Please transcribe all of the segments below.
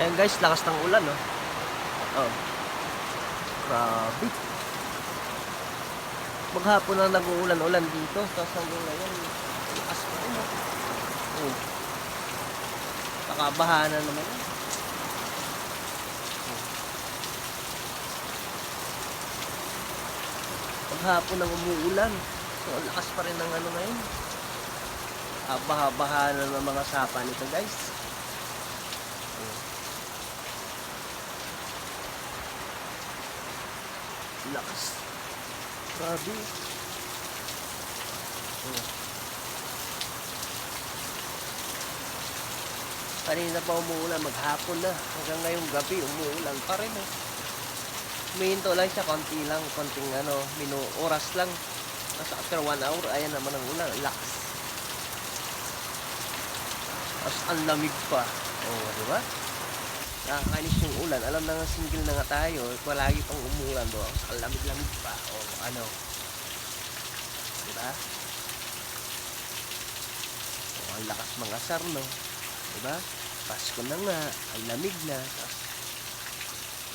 Ayan guys, lakas ng ulan, no? Oh. Grabe. Maghapon na nag-uulan-ulan dito. Tapos hanggang ngayon, lakas pa rin, no? Oh. Nakabaha na naman. eh. Oh. Maghapon nang umuulan. So, lakas pa rin ng ano ngayon. Ah, baha-baha na ng mga sapa nito, guys. Oh. Lakas. Grabe. Oh. Kanina pa umuulan, maghapon na. Hanggang ngayong gabi, umuulan pa rin eh. Humihinto lang siya, konti lang, konting ano, minu, oras lang. Tapos after one hour, ayan naman ang ulan, lakas. Tapos ang lamig pa. Oo, di ba? Nakakainis yung ulan. Alam na nga single na nga tayo. Palagi pang umulan do. Ang lamig-lamig pa. O ano. Di ba? O, ang lakas mga asar, no? Di ba? Pasko na nga. Ang lamig na. Tapos,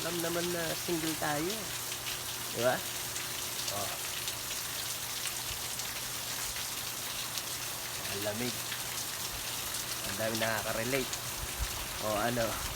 alam naman na single tayo. Di ba? O. Ang lamig. Ang dami nakaka-relate. O ano.